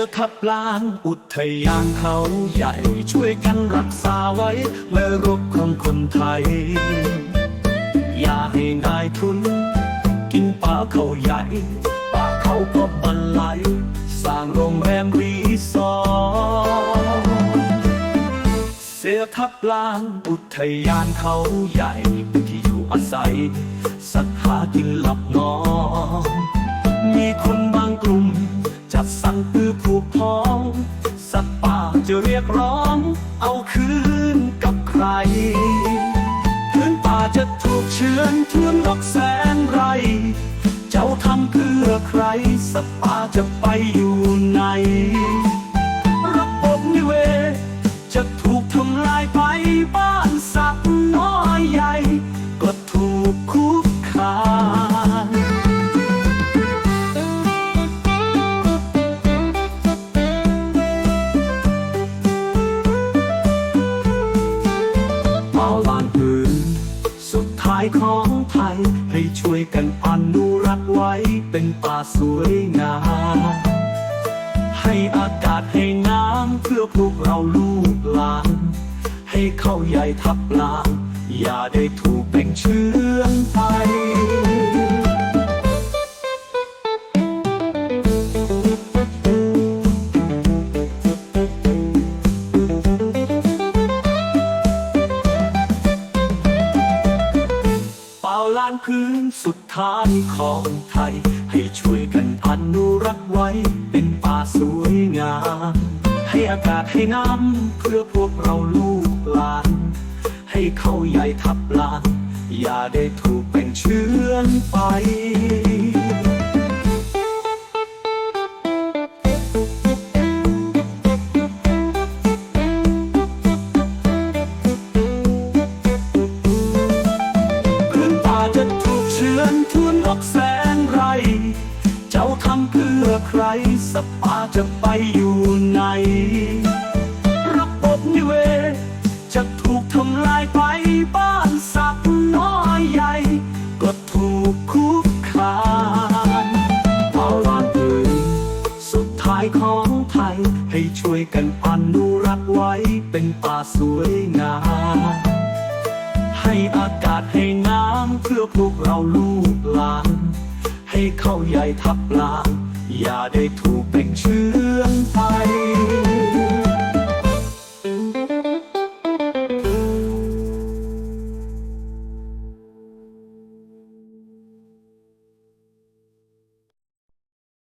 อทับล้างอุทยานเขาใหญ่ช่วยกันรักษาไว้เมรบของคนไทย อย่าให้นายทุน กินปลาเขาใหญ่ปลาเขาก็บันไลสร้างโรงแรมรีสอร์ทเสียทับล้างอุทยานเขาใหญ่ที่อยู่อาศัย สัตว์หากินหลับนอน ร้อง เอาคืนกับใคร พื้นป่าจะถูกเชื้อนทวนดอกแสนไร เจ้าทำเพื่อใครสัตว์ป่าจะไปอยู่ไหน ของไทย ให้ช่วยกันอนุรักษ์ไว้เป็นป่าสวยงามให้อากาศให้น้ำเพื่อพวกเราลูกหลาน ให้เข้าใหญ่ทับลาง อย่าได้ถูกเป็นเชื้อไป พื้นสุดท้ายของไทย ให้ช่วยกันอนุรักษ์ไว้ เป็นป่าสวยงาม ให้อากาศให้น้ำเพื่อพวกเราลูกหลาน ให้เขาใหญ่ทับลานอย่าได้ถูกเป็นเชื้อไป อนทวนออกแสนไร เจ้าทำเพื่อใครสป่าจะไปอยู่ไหน ระบบนิเวศจะถูกทำลายไปบ้านสัตว์น้อยใหญ่ ก็ถูกคุกคามเอาลานปืนสุดท้ายของไทยให้ช่วยกันอนุรักษ์ไว้เป็นป่าสวยงาม ให้อากาศให้น้ำเพื่อพวกเราลูกหลาน ให้เข้าใหญ่ทับลางอย่าได้ถูกเป็นเชื้อไป